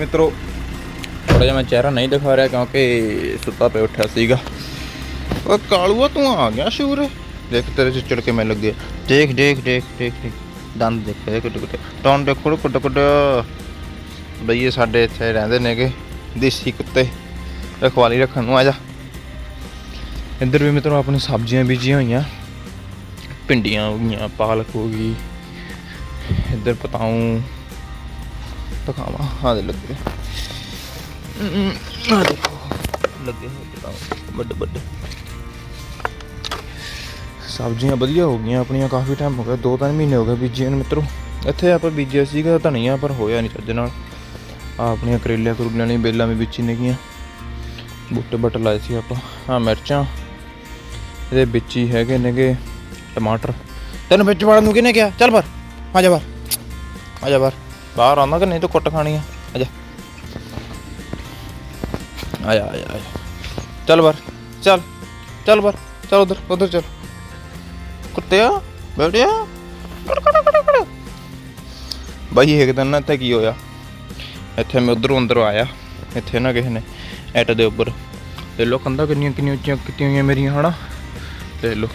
ਹਾਂਜੀ ਮਿੱਤਰੋ ਥੋੜਾ ਜਿਹਾ ਮੈਂ ਚਿਹਰਾ ਨਹੀਂ ਦਿਖਾ ਰਿਹਾ ਕਿਉਂਕਿ ਸੁੱਤਾ ਪਿਆ ਉੱਠਿਆ ਸੀਗਾ। ਓ ਕਾਲੂਆ, ਤੂੰ ਆ ਗਿਆ ਸ਼ੂਰ? ਦੇਖ ਤੇਰੇ ਚ ਚਿੜ ਕੇ ਮੈਂ ਲੱਗੇ ਦੇਖ ਦੇਖ ਦੇਖ ਦੇਖ ਦੇਖ। ਦੰਦ ਦੇਖ ਕੁੱਟ ਕੁੱਟ ਟੌਨ ਦੇਖੋ ਕੁੱਟ ਕੁੱਟ ਬਈ ਇਹ ਸਾਡੇ ਇੱਥੇ ਰਹਿੰਦੇ ਨੇਗੇ ਦੇਸੀ ਕੁੱਤੇ। ਰਖਵਾਲੀ ਰੱਖਣ ਨੂੰ ਆ ਜਾ। ਇੱਧਰ ਵੀ ਮਿੱਤਰੋ, ਆਪਣੀ ਸਬਜ਼ੀਆਂ ਬੀਜੀਆਂ ਹੋਈਆਂ। ਭਿੰਡੀਆਂ ਹੋ ਗਈਆਂ, ਪਾਲਕ ਹੋ ਗਈ। ਇੱਧਰ ਪਤਾਉ। ਦਿਖਾਵਾਂ। ਹਾਂ, ਦੇ ਲੱਗੇ। ਆ ਦੇਖੋ। ਲੱਗੇ ਹੋਏ ਵੱਡੇ ਵੱਡੇ। ਸਬਜ਼ੀਆਂ ਵਧੀਆ ਹੋ ਗਈਆਂ ਆਪਣੀਆਂ, ਕਾਫੀ ਟਾਈਮ ਹੋ ਗਿਆ, ਦੋ ਤਿੰਨ ਮਹੀਨੇ ਹੋ ਗਏ ਬੀਜੀਆਂ ਨੂੰ ਮਿੱਤਰੋ। ਇੱਥੇ ਆਪਾਂ ਬੀਜਿਆ ਸੀਗਾ ਧਨੀਆ ਪਰ ਹੋਇਆ ਨਹੀਂ ਚੱਜ ਨਾਲ। ਆ ਆਪਣੀਆਂ ਕਰੇਲਿਆਂ ਕਰੂਲਿਆਂ ਨੇ ਬੇਲਾਂ ਵੀ ਵਿੱਚ ਨੇਗੀਆਂ ਬੂਟੇ ਬੱਟ ਲਾਏ ਸੀ ਆਪਾਂ। ਆ ਮਿਰਚਾਂ, ਇਹਦੇ ਵਿੱਚ ਹੀ ਹੈਗੇ ਨੇਗੇ ਟਮਾਟਰ। ਤੈਨੂੰ ਵਿੱਚ ਵੜਨ ਨੂੰ ਕਿਹਨੇ ਕਿਹਾ? ਚੱਲ ਬਾਹਰ, ਆ ਜਾ ਬਾਹਰ। ਆ ਜਾ ਬਾਹਰ। ਬਾਹਰ ਆਉਂਦਾ ਕਿ ਨਹੀਂ ਤੂੰ ਕੁੱਟ ਖਾਣੀ ਆ? ਆ ਜਾ। ਆ ਜਾ ਚੱਲ ਬਾਹਰ, ਚੱਲ ਚੱਲ ਬਾਹਰ, ਚੱਲ ਉਧਰ ਉਧਰ ਚੱਲ। ਕੁੱਤਿਆ ਬੈਠਿਆ? ਬਾਈ, ਇੱਕ ਦਿਨ ਨਾ ਇੱਥੇ ਕੀ ਹੋਇਆ? ਇੱਥੇ ਮੈਂ ਉਧਰੋਂ ਅੰਦਰ ਆਇਆ। ਇੱਥੇ ਨਾ ਕਿਸੇ ਨੇ ਐਟ ਦੇ ਉੱਪਰ। ਤੇ ਲੋ ਕੰਧਾਂ ਕਿੰਨੀਆਂ ਕਿੰਨੀਆਂ ਉੱਚੀਆਂ ਕੀਤੀਆਂ ਹੋਈਆਂ ਮੇਰੀਆਂ, ਹਨਾ? ਦੇਖ ਲੋ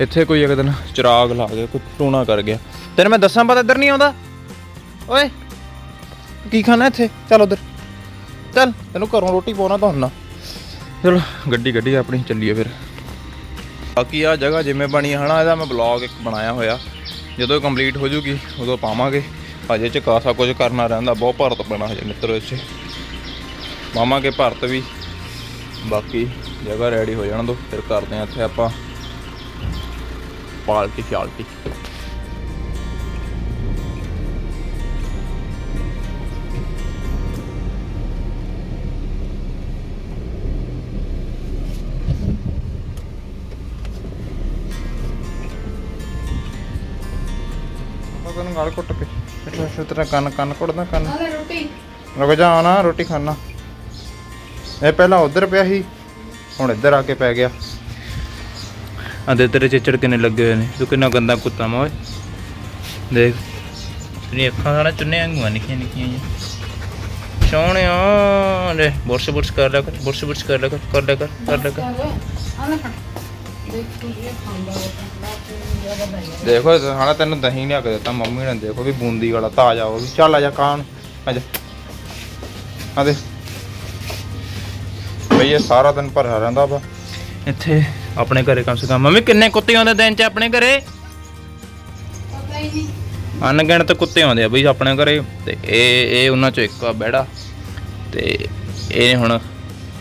ਇੱਥੇ ਕੋਈ ਇੱਕ ਦਿਨ ਚਿਰਾਗ ਲਾ ਗਿਆ ਕੋਈ ਟੂਣਾ ਕਰ ਗਿਆ। ਤੈਨੂੰ ਮੈਂ ਦੱਸਾਂ ਪਤਾ ਇੱਧਰ ਨਹੀਂ ਆਉਂਦਾ? ਓਏ, ਕੀ ਖਾਣਾ ਇੱਥੇ? ਚੱਲ ਉਧਰ। ਚੱਲ, ਤੈਨੂੰ ਘਰੋਂ ਰੋਟੀ ਪਾਉਣਾ ਤਾਂ ਹੁੰਨਾ ਚਲੋ, ਗੱਡੀ ਗੱਡੀ ਆਪਣੀ, ਚੱਲੀਏ ਫਿਰ। ਬਾਕੀ ਆ ਜਗ੍ਹਾ ਜਿਵੇਂ ਬਣੀ ਹਨਾ, ਇਹਦਾ ਮੈਂ ਬਲੌਗ ਇੱਕ ਬਣਾਇਆ ਹੋਇਆ। ਜਦੋਂ ਕੰਪਲੀਟ ਹੋ ਜੂਗੀ, ਉਦੋਂ ਪਾਵਾਂਗੇ। ਅਜੇ ਚ ਕਾਸਾ ਕੁਝ ਕਰਨਾ ਰਹਿੰਦਾ, ਬਹੁਤ ਭਾਰਤ ਪੈਣਾ ਹਜੇ ਮਿੱਤਰੋ ਇੱਥੇ। ਪਾਵਾਂਗੇ ਭਾਰਤ ਵੀ। ਬਾਕੀ ਜਗ੍ਹਾ ਰੈਡੀ ਹੋ ਜਾਣ ਦੋ, ਫਿਰ ਕਰਦੇ ਆ ਇੱਥੇ ਆਪਾਂ। ਪਾਲਟੀ ਸ਼ਾਲਟੀ ਤੈਨੂੰ ਗਾਲ ਕੁੱਟ ਕੇ। ਅੱਛਾ ਅੱਛਾ ਤੇਰਾ ਕੰਨ ਕੰਨ ਕੁੱਟਦਾ ਕੰਨ। ਨਾਲੇ ਰੋਟੀ। ਰੁਕ ਜਾ ਆਣਾ ਰੋਟੀ ਖਾਣਾ ਇਹ ਪਹਿਲਾਂ ਉਧਰ ਪਿਆ ਸੀ ਹੁਣ ਇੱਧਰ ਆ ਕੇ ਪੈ ਗਿਆ। ਆਦੇ ਤੇਰੇ ਚਿੱਚੜ ਕਿੰਨੇ ਲੱਗੇ ਹੋਏ ਨੇ। ਤੂੰ ਕਿੰਨਾ ਗੰਦਾ ਕੁੱਤਾ ਮਾ ਓਏ। ਦੇਖ ਤੇਰੀ ਅੱਖਾਂ ਸਾਰਾ ਚੁੰਨੇ ਵਾਂਗੂ ਨਿੱਕੀਆਂ ਨਿੱਕੀਆਂ ਜਿਹੀਆਂ। ਸੋਹਣਿਆ ਲੈ ਬੁਰਸ਼ ਬੁਰਸ਼ ਕਰ ਲੈ ਕਰ ਬੁਰਸ਼ ਬੁਰਸ਼ ਕਰ ਲੈ ਕਰ ਕਰ ਲੈ ਕਰ ਕਰ ਲੈ ਕਰ ਦੇਖ ਤੂੰ ਇਹ ਖਾਂਦਾ ਹੋਇਆ। ਦੇਖੋ ਹਾਣਾ ਤੈਨੂੰ ਦਹੀਂ ਲਿਆ ਕੇ ਦਿੱਤਾ ਮੰਮੀ ਨੇ ਦੇਖੋ ਵੀ ਬੂੰਦੀ ਵਾਲਾ ਤਾਜ਼ਾ ਉਹ ਵੀ। ਚੱਲ ਆ ਜਾ ਖਾਣ ਆ ਜਾ। ਆ ਦੇ। ਬਈ ਇਹ ਸਾਰਾ ਦਿਨ ਭਰਿਆ ਰਹਿੰਦਾ ਵਾ। ਇੱਥੇ ਆਪਣੇ ਘਰੇ ਕਮ ਸੇ ਕਮ। ਮੰਮੀ ਕਿੰਨੇ ਕੁੱਤੇ ਆਉਂਦੇ ਦਿਨ 'ਚ ਆਪਣੇ ਘਰੇ? ਅਣਗਿਣਤ ਕੁੱਤੇ ਆਉਂਦੇ ਆ ਬਈ ਆਪਣੇ ਘਰੇ। ਤੇ ਇਹ ਇਹ ਉਹਨਾਂ ਚੋਂ ਇੱਕ ਆ ਬੈੜਾ। ਤੇ ਇਹ ਹੁਣ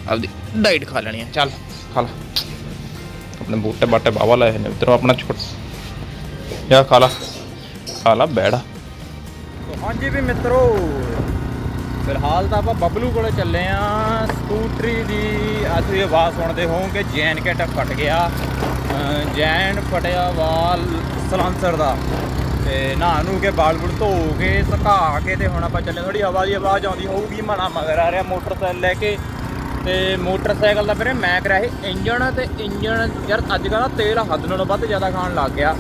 ਆਪਦੀ ਡਾਈਟ ਖਾ ਲੈਣੀ ਆ। ਚੱਲ ਖਾ ਲੈ। ਆਪਣੇ ਬੂਟੇ ਬਾਟੇ ਬਾਵਾ ਲਾਏ ਨੇ। ਉਧਰੋਂ ਆਪਣਾ ਛੋਟ ਯਾ ਖਾ ਲਾ। ਖਾ ਲਾ ਬੈੜਾ ਹਾਂਜੀ ਵੀ ਮਿੱਤਰੋ, ਫਿਲਹਾਲ ਤਾਂ ਆਪਾਂ ਬਬਲੂ ਕੋਲੇ ਚੱਲੇ ਆ। ਸਕੂਟਰੀ ਦੀ ਅੱਜ ਤੁਸੀਂ ਆਵਾਜ਼ ਸੁਣਦੇ ਹੋਵੋਗੇ, ਜੈਨ ਕੈਟ ਫਟ ਗਿਆ। ਜੈਨ ਫਟਿਆ ਵਾਲ ਸਲਾਂਸਰ ਦਾ। ਤੇ ਨਹਾ ਨੂੰ ਕੇ ਬਾਲ ਬੁਲ ਧੋ ਕੇ, ਸੁਕਾ ਕੇ ਤੇ ਹੁਣ ਆਪਾਂ ਚੱਲੇ ਥੋੜੀ ਹਵਾ ਦੀ ਆਵਾਜ਼ ਆਉਂਦੀ ਹੋਊਗੀ ਮਨਾ ਮਗਰ ਆ ਰਿਹਾ ਮੋਟਰਸਾਈਕਲ ਲੈ ਕੇ। ਤੇ ਮੋਟਰਸਾਈਕਲ ਦਾ ਵੀਰੇ, ਮੈਂ ਕਰਿਆ ਇਹ ਇੰਜਣ ਤੇ ਇੰਜਣ। ਯਾਰ ਅੱਜ ਕੱਲ੍ਹ ਨਾ ਤੇਲ ਹੱਦ ਨਾਲੋਂ ਵੱਧ ਜ਼ਿਆਦਾ ਖਾਣ ਲੱਗ ਗਿਆ।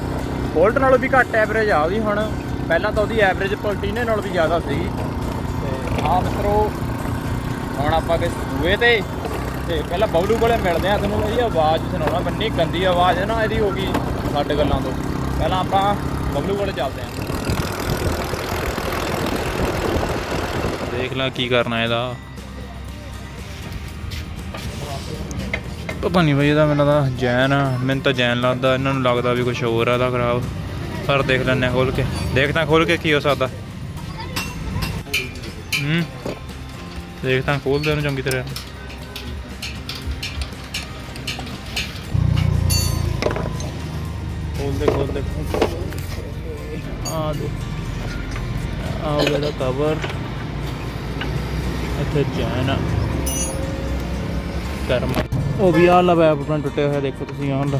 ਬੋਲਟ ਨਾਲੋਂ ਵੀ ਘੱਟ ਐਵਰੇਜ ਆ ਉਹਦੀ ਹੁਣ। ਪਹਿਲਾਂ ਤਾਂ ਉਹਦੀ ਐਵਰੇਜ ਪਲਟੀਨੇ ਨਾਲ ਵੀ ਜ਼ਿਆਦਾ ਸੀਗੀ। ਤੇ ਆ ਮਿੱਤਰੋ, ਹੁਣ ਆਪਾਂ ਕਿਸ ਸੂਏ ਤੇ ਤੇ ਪਹਿਲਾਂ ਬਬਲੂ ਕੋਲੇ ਮਿਲਦੇ ਆ ਤੁਹਾਨੂੰ, ਇਹਦੀ ਆਵਾਜ਼ ਸੁਣਾਉਣਾ ਬੰਨੀ ਗੰਦੀ ਆਵਾਜ਼ ਹੈ ਨਾ, ਇਹਦੀ ਹੋ ਗਈ ਸਾਡੇ ਗੱਲਾਂ ਤੋਂ। ਪਹਿਲਾਂ ਆਪਾਂ ਬਬਲੂ ਕੋਲੇ ਚੱਲਦੇ ਆ। ਦੇਖ ਲੈ ਕੀ ਕਰਨਾ ਇਹਦਾ। ਪਤਾ ਨਹੀਂ ਬਈ ਇਹਦਾ ਮੈਨੂੰ ਲੱਗਦਾ ਜੈਨ ਆ ਮੈਨੂੰ ਤਾਂ ਜੈਨ ਲੱਗਦਾ ਇਹਨਾਂ ਨੂੰ ਲੱਗਦਾ ਵੀ ਕੁਝ ਹੋਰ ਆ ਇਹਦਾ ਖਰਾਬ। ਪਰ ਦੇਖ ਆ ਖੋਲ ਕੇ। ਦੇਖਦਾ ਖੋਲ ਕੇ ਕੀ ਹੋ ਸਕਦਾ। ਹੂੰ। ਦੇਖਦਾ ਖੋਲਦੇ ਉਹਨੂੰ ਚੰਗੀ ਤਰ੍ਹਾਂ। ਖੋਲਦੇ ਖੋਲਦੇ ਆ ਦੇ। ਆ ਹੋ ਗਿਆ ਕਵਰ ਇੱਥੇ ਜੈਨ ਆ। ਕਰਮ। ਉਹ ਵੀ ਆ ਲਵਾ ਆਪਣਾ ਟੁੱਟਿਆ ਹੋਇਆ ਦੇਖੋ ਤੁਸੀਂ ਆਹ ਲਾ।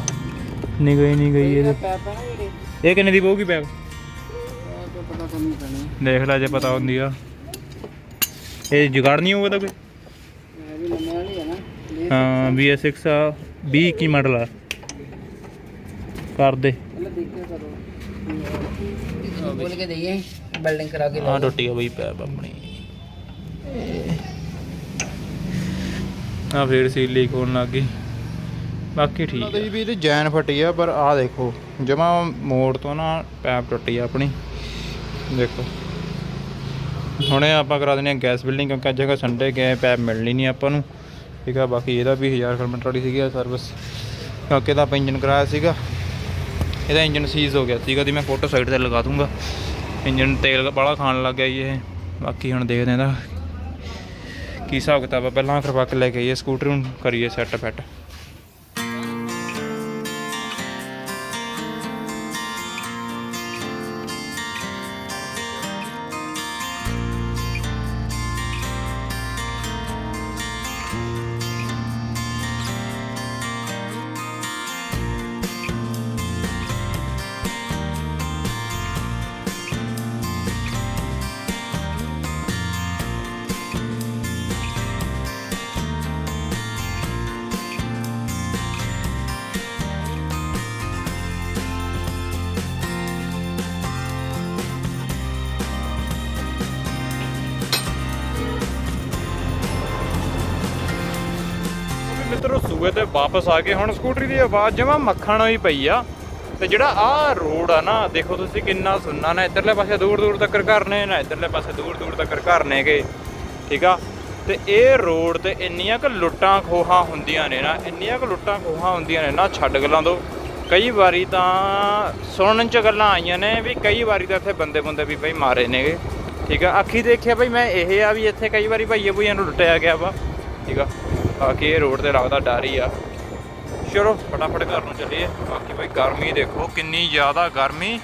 ਨਹੀਂ ਗਈ ਨਹੀਂ ਗਈ ਇਹਦੇ। ਪੈਪਾ ਇਹ ਕਿੰਨੇ ਦੀ ਪਊਗੀ ਪੈਣੀ ਦੇਖ ਲੈ ਜੇ ਪਤਾ ਹੁੰਦੀ ਆ। ਇਹ ਜੁਗਾੜ ਨਹੀਂ ਹੋਊਗਾ ਤਾਂ ਕੋਈ? ਹੈ ਨਾ ਹਾਂ BS6 ਆ 20 ਕੀ ਮਾਡਲ ਆ। ਕਰ ਦੇ। ਬੋਲ ਕੇ ਦਈਏ ਬਿਲਡਿੰਗ ਕਰਾ ਕੇ ਆ ਟੁੱਟੀ ਆ ਬਈ ਪੈਪ ਆਪਣੀ। ਆ ਫੇਰ ਸੀ ਲੀਕ ਹੋਣ ਲੱਗ ਗਈ। ਬਾਕੀ ਠੀਕ ਹੈ ਵੀ ਇਹਦੀ ਜੈਨ ਫਟੀ ਆ ਪਰ ਆਹ ਦੇਖੋ ਜਮਾ ਮੋੜ ਤੋਂ ਨਾ ਪੈਪ ਟੁੱਟੀ ਆ ਆਪਣੀ। ਦੇਖੋ। ਹੁਣੇ ਆਪਾਂ ਕਰਾ ਦਿੰਦੇ ਆ ਗੈਸ ਬਿਲਡਿੰਗ ਕਿਉਂਕਿ ਅੱਜ ਹੈਗਾ ਸੰਡੇ ਗਏ ਪੈਪ ਮਿਲਣੀ ਨਹੀਂ ਆਪਾਂ ਨੂੰ। ਠੀਕ ਆ ਬਾਕੀ ਇਹਦਾ ਵੀ 1000 ਕਿਲੋਮੀਟਰ ਵਾਲੀ ਸੀਗੀ ਸਰਵਿਸ ਕਿਉਂਕਿ ਇਹਦਾ ਆਪਾਂ ਇੰਜਨ ਕਰਾਇਆ ਸੀਗਾ। ਇਹਦਾ ਇੰਜਨ ਸੀਜ਼ ਹੋ ਗਿਆ ਸੀਗਾ ਦੀ ਮੈਂ ਫੋਟੋ ਸਾਈਡ ਤੇ ਲਗਾ ਦੂੰਗਾ। ਇੰਜਨ ਤੇਲ ਬੜਾ ਖਾਣ ਲੱਗ ਗਿਆ ਜੀ ਇਹ। ਬਾਕੀ ਹੁਣ ਦੇਖਦੇ ਹਾਂ ਇਹਦਾ ਕੀ ਹਿਸਾਬ ਕਿਤਾਬ ਆ? ਪਹਿਲਾਂ ਕਰਵਾ ਕੇ ਲੈ ਕੇ ਆਈਏ ਸਕੂਟਰ ਨੂੰ ਕਰੀਏ ਸੈੱਟ ਫੈਟ ਮਿੱਤਰੋ ਸੂਏ ਤੇ ਵਾਪਸ ਆ ਕੇ ਹੁਣ ਸਕੂਟਰੀ ਦੀ ਆਵਾਜ਼ ਜਮਾ ਮੱਖਣ ਹੋਈ ਪਈ ਆ। ਤੇ ਜਿਹੜਾ ਆਹ ਰੋਡ ਆ ਨਾ, ਦੇਖੋ ਤੁਸੀਂ ਕਿੰਨਾ ਸੁੰਨਾ ਨਾ, ਇਧਰਲੇ ਪਾਸੇ ਦੂਰ ਦੂਰ ਤੱਕ ਘਰ ਨੇ ਨਾ, ਇਧਰਲੇ ਪਾਸੇ ਦੂਰ ਦੂਰ ਤੱਕ ਘਰ ਨੇਗੇ, ਠੀਕ ਆ? ਤੇ ਇਹ ਰੋਡ ਤੇ ਇੰਨੀਆਂ ਕੁ ਲੁੱਟਾਂ ਖੋਹਾਂ ਹੁੰਦੀਆਂ ਨੇ ਨਾ, ਇੰਨੀਆਂ ਕੁ ਲੁੱਟਾਂ ਖੋਹਾਂ ਹੁੰਦੀਆਂ ਨੇ ਨਾ, ਛੱਡ ਗੱਲਾਂ ਤੋਂ ਕਈ ਵਾਰੀ ਤਾਂ ਸੁਣਨ ਚ ਗੱਲਾਂ ਆਈਆਂ ਨੇ ਵੀ ਕਈ ਵਾਰੀ ਤਾਂ ਇੱਥੇ ਬੰਦੇ ਬੰਦੇ ਵੀ ਬਈ ਮਾਰੇ ਨੇਗੇ, ਠੀਕ ਆ? ਅੱਖੀ ਦੇਖਿਆ ਬਈ ਮੈਂ ਇਹ ਆ ਵੀ ਇੱਥੇ ਕਈ ਵਾਰੀ ਭਾਈਏ ਭੂਈਆਂ ਨੂੰ ਲੁੱਟਿਆ ਗਿਆ ਵਾ, ਠੀਕ ਆ? ਬਾਕੀ ਇਹ ਰੋਡ ਤੇ ਲੱਗਦਾ ਡਰ ਹੀ ਆ। ਚਲੋ, ਫਟਾਫਟ ਘਰ ਨੂੰ ਚੱਲੀਏ। ਬਾਕੀ ਭਾਈ ਗਰਮੀ ਦੇਖੋ, ਕਿੰਨੀ ਜ਼ਿਆਦਾ ਗਰਮੀ।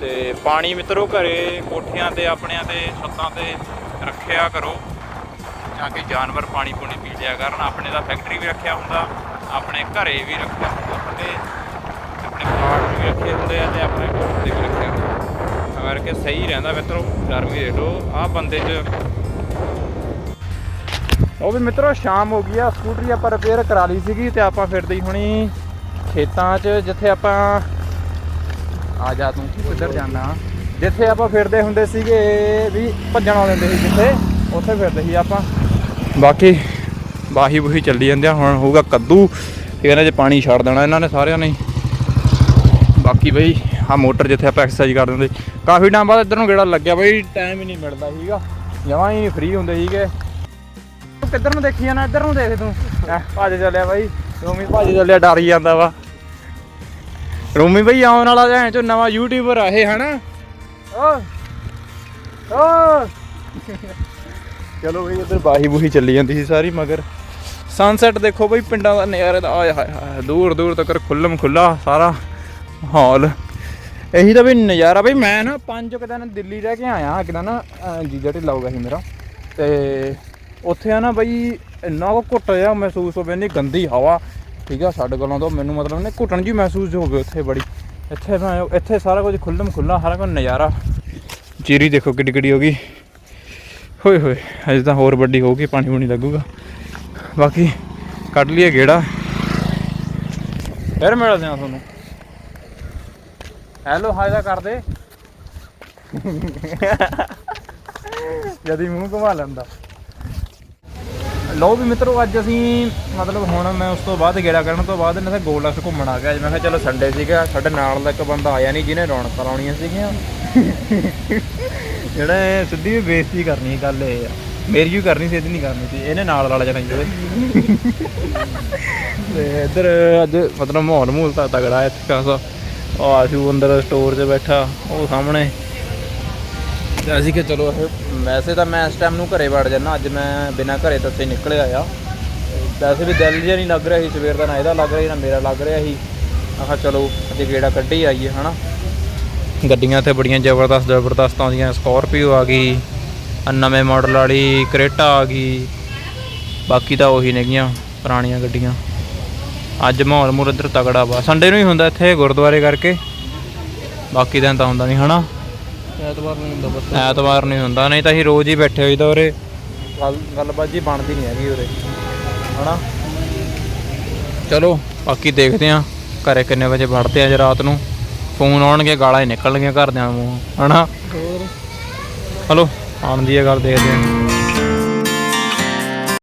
ਤੇ ਪਾਣੀ ਮਿੱਤਰੋ, ਘਰੇ ਕੋਠੀਆਂ ਤੇ, ਆਪਣਿਆਂ ਤੇ, ਛੱਤਾਂ ਤੇ ਰੱਖਿਆ ਕਰੋ। ਤਾਂ ਕਿ ਜਾਨਵਰ ਪਾਣੀ ਪੂਣੀ ਪੀ ਲਿਆ ਕਰਨ। ਆਪਣੇ ਦਾ ਫੈਕਟਰੀ ਵੀ ਰੱਖਿਆ ਹੁੰਦਾ, ਆਪਣੇ ਘਰੇ ਵੀ ਰੱਖਿਆ ਹੁੰਦਾ। ਤੇ ਆਪਣੇ ਪਲਾਟ ਵੀ ਰੱਖੇ ਹੁੰਦੇ ਆ ਤੇ ਆਪਣੇ ਕੋਠੇ ਤੇ ਵੀ ਰੱਖਿਆ ਹੁੰਦਾ ਤਾਂ ਕਰਕੇ ਸਹੀ ਰਹਿੰਦਾ ਮਿੱਤਰੋ, ਗਰਮੀ ਦੇਖ। ਲਓ ਆਹ ਬੰਦੇ 'ਚ ਉਹ ਵੀ ਮਿੱਤਰੋ, ਸ਼ਾਮ ਹੋ ਗਈ ਆ, ਸਕੂਟਰੀ ਆਪਾਂ ਰਿਪੇਅਰ ਕਰਾ ਲਈ ਸੀਗੀ ਤੇ ਆਪਾਂ ਫਿਰਦੇ ਹੀ ਹੁਣੀ ਖੇਤਾਂ 'ਚ, ਜਿੱਥੇ ਆਪਾਂ ਆ ਜਾ ਤੂੰ, ਕਿੱਧਰ ਜਾਣਾ? ਜਿੱਥੇ ਆਪਾਂ ਫਿਰਦੇ ਹੁੰਦੇ ਸੀਗੇ, ਵੀ ਭੱਜਣ ਵਾਲੇ ਹੁੰਦੇ ਸੀ ਜਿੱਥੇ, ਉੱਥੇ ਫਿਰਦੇ ਸੀ ਆਪਾਂ। ਬਾਕੀ ਬਾਹੀ ਬੂਹੀ ਚੱਲੀ ਜਾਂਦੇ ਆ, ਹੁਣ ਹੋਊਗਾ ਕੱਦੂ ਇਹਨਾਂ 'ਚ ਪਾਣੀ ਛੱਡ ਦੇਣਾ ਇਹਨਾਂ ਨੇ ਸਾਰਿਆਂ ਨੇ। ਬਾਕੀ ਬਈ ਆ ਮੋਟਰ ਜਿੱਥੇ ਆਪਾਂ ਐਕਸਰਸਾਈਜ਼ ਕਰਦੇ ਹੁੰਦੇ, ਕਾਫੀ ਟਾਈਮ ਬਾਅਦ ਇੱਧਰ ਨੂੰ ਗੇੜਾ ਲੱਗਿਆ ਬਈ ਟਾਈਮ ਹੀ ਨਹੀਂ ਮਿਲਦਾ ਸੀਗਾ। ਜਮਾਂ ਹੀ ਫ੍ਰੀ ਹੁੰਦੇ ਸੀਗੇ। ਤੂੰ ਕਿੱਧਰ ਨੂੰ ਦੇਖੀ ਜਾਣਾ? ਇੱਧਰ ਨੂੰ ਦੇਖ ਤੂੰ। ਐ ਭੱਜ ਚੱਲਿਆ ਬਾਈ। ਰੋਮੀ ਭੱਜ ਚੱਲਿਆ ਡਰ ਹੀ ਜਾਂਦਾ ਵਾ। ਰੋਮੀ ਬਈ ਆਉਣ ਵਾਲਾ ਜਾਂ ਚੋ ਨਵਾਂ ਯੂਟਿਊਬਰ ਆ ਇਹ ਹਨਾ? ਓ ਓ। ਚਲੋ ਬਈ ਇੱਧਰ ਬਾਹੀ ਬੂਹੀ ਚੱਲੀ ਜਾਂਦੀ ਸੀ ਸਾਰੀ ਮਗਰ। ਸਨਸੈਟ ਦੇਖੋ ਬਈ ਪਿੰਡਾਂ ਦਾ ਨਜ਼ਾਰਾ ਦਾ ਆਏ ਹਾਏ ਹਾਏ ਦੂਰ ਦੂਰ ਤੱਕ ਖੁੱਲਮ ਖੁੱਲਾ ਸਾਰਾ ਮਾਹੌਲ। ਇਹੀ ਤਾਂ ਵੀ ਨਜ਼ਾਰਾ ਬਈ ਮੈਂ ਨਾ ਪੰਜ ਕੁ ਦਿਨ ਦਿੱਲੀ ਰਹਿ ਕੇ ਆਇਆ ਕਿਦਾਂ ਨਾ ਅਹ ਜੀਜਾ ਢਿੱਲਾ ਹੋ ਗਿਆ ਸੀ ਮੇਰਾ। ਤੇ ਉੱਥੇ ਆ ਨਾ ਬਈ, ਇੰਨਾ ਕੋ ਘੁੱਟ ਜਿਹਾ ਮਹਿਸੂਸ ਹੋਵੇ, ਇੰਨੀ ਗੰਦੀ ਹਵਾ। ਠੀਕ ਆ, ਸਾਡੇ ਕੋਲੋਂ ਤਾਂ ਮੈਨੂੰ ਮਤਲਬ ਨੇ ਘੁੱਟਣ ਜੀ ਮਹਿਸੂਸ ਹੋਵੇ ਉੱਥੇ ਬੜੀ। ਇੱਥੇ ਮੈਂ ਇੱਥੇ ਸਾਰਾ ਕੁਝ ਖੁੱਲਮ ਖੁੱਲਾ ਸਾਰਾ ਕੁਝ ਨਜ਼ਾਰਾ। ਚੀਰੀ ਦੇਖੋ ਕਿੱਡੀ ਕਿੱਡੀ ਹੋ ਗਈ। ਹੋਏ ਹੋਏ ਅਜੇ ਤਾਂ ਹੋਰ ਵੱਡੀ ਹੋਊਗੀ ਪਾਣੀ ਪੂਣੀ ਲੱਗੂਗਾ। ਬਾਕੀ ਕੱਢ ਲਈਏ ਗੇੜਾ। ਫਿਰ ਮਿਲਦੇ ਆ ਤੁਹਾਨੂੰ। ਹੈਲੋ ਹਾਏ ਦਾ ਕਰ ਦੇ ਜਦੀ ਮੂੰਹ ਘੁਮਾ ਲੈਂਦਾ। ਲਓ ਵੀ ਮਿੱਤਰੋ, ਅੱਜ ਅਸੀਂ ਮਤਲਬ ਹੁਣ ਮੈਂ ਉਸ ਤੋਂ ਬਾਅਦ ਗੇੜਾ ਕਰਨ ਤੋਂ ਬਾਅਦ ਇਹਨਾਂ ਦਾ ਗੋਲਡਸ ਘੁੰਮਣ ਆ ਗਿਆ। ਅੱਜ ਮੈਂ ਕਿਹਾ ਚਲੋ ਸੰਡੇ ਸੀਗਾ, ਸਾਡੇ ਨਾਲ ਦਾ ਇੱਕ ਬੰਦਾ ਆਇਆ ਨਹੀਂ ਜਿਹਨੇ ਰੌਣਕਾਂ ਲਾਉਣੀਆਂ ਸੀਗੀਆਂ। ਜਿਹੜਾ ਸਿੱਧੀ ਵੀ ਬੇਇੱਜ਼ਤੀ ਕਰਨੀ ਗੱਲ ਇਹ ਆ। ਮੇਰੀ ਵੀ ਕਰਨੀ ਸੀ, ਇਹਦੀ ਨਹੀਂ ਕਰਨੀ ਸੀ। ਇਹਨੇ ਨਾਲ ਵਾਲਾ ਜਾਣਾ ਜਿਹਦੇ ਤੇ ਇੱਧਰ ਅੱਜ ਮਤਲਬ ਮਾਹੌਲ ਮੂਲ ਤਾਂ ਤਗੜਾ ਇੱਥੇ ਖਾਸਾ। ਉਹ ਆਸ਼ੂ ਅੰਦਰ ਸਟੋਰ 'ਚ ਬੈਠਾ, ਉਹ ਸਾਹਮਣੇ। ਤੇ ਅਸੀਂ ਕਿ ਚਲੋ ਇਹ ਵੈਸੇ ਤਾਂ ਮੈਂ ਇਸ ਟਾਈਮ ਨੂੰ ਘਰੇ ਵੜ ਜਾਣਾ ਅੱਜ ਮੈਂ ਬਿਨਾਂ ਘਰੇ ਤੋਂ ਉੱਥੇ ਨਿਕਲਿਆ ਆ। ਵੈਸੇ ਵੀ ਦਿਲ ਜਿਹਾ ਨਹੀਂ ਲੱਗ ਰਿਹਾ ਸੀ, ਸਵੇਰ ਦਾ ਨਾ ਇਹਦਾ ਲੱਗ ਰਿਹਾ ਸੀ, ਨਾ ਮੇਰਾ ਲੱਗ ਰਿਹਾ ਸੀ। ਆਹ ਚਲੋ, ਅੱਜ ਗੇੜਾ ਕੱਢੀ ਆਈਏ, ਹਨਾ? ਗੱਡੀਆਂ ਤੇ ਬੜੀਆਂ ਜ਼ਬਰਦਸਤ ਜ਼ਬਰਦਸਤ ਆਉਂਦੀਆਂ ਸਕੋਰਪੀਓ ਆ ਗਈ ਨਵੇਂ ਮਾਡਲ ਵਾਲੀ ਕਰੇਟਾ ਆ ਗਈ। ਬਾਕੀ ਤਾਂ ਉਹੀ ਨੇਗੀਆਂ ਪੁਰਾਣੀਆਂ ਗੱਡੀਆਂ। ਅੱਜ ਮਾਹੌਲ ਮੂਲ ਇੱਧਰ ਤਗੜਾ ਵਾ। ਸੰਡੇ ਨੂੰ ਹੀ ਹੁੰਦਾ ਇੱਥੇ ਗੁਰਦੁਆਰੇ ਕਰਕੇ। ਬਾਕੀ ਦਿਨ ਤਾਂ ਹੁੰਦਾ ਨਹੀਂ, ਹਨਾ? ਐਤਵਾਰ ਨੂੰ ਹੁੰਦਾ ਬਸ। ਐਤਵਾਰ ਨਹੀਂ ਹੁੰਦਾ ਨਹੀਂ ਤਾਂ ਅਸੀਂ ਰੋਜ਼ ਹੀ ਬੈਠੇ ਹੋਈਦਾ ਉਰੇ। ਗੱਲ ਗੱਲਬਾਤ ਜੀ ਬਣਦੀ ਨਹੀਂ ਹੈਗੀ ਉਰੇ ਹਨਾ? ਚਲੋ ਬਾਕੀ ਦੇਖਦੇ ਆਂ ਘਰੇ ਕਿੰਨੇ ਵਜੇ ਵੜਦੇ ਆ ਅੱਜ ਰਾਤ ਨੂੰ। ਫੋਨ ਆਉਣਗੇ ਗਾਲਾਂ ਹੀ ਨਿਕਲਣਗੀਆਂ ਘਰਦਿਆਂ ਨੂੰ ਹਨਾ? ਹੋਰ? ਹਲੋ ਆਉਣ ਦੀ ਇਹ ਗੱਲ ਦੇਖਦੇ ਆਂ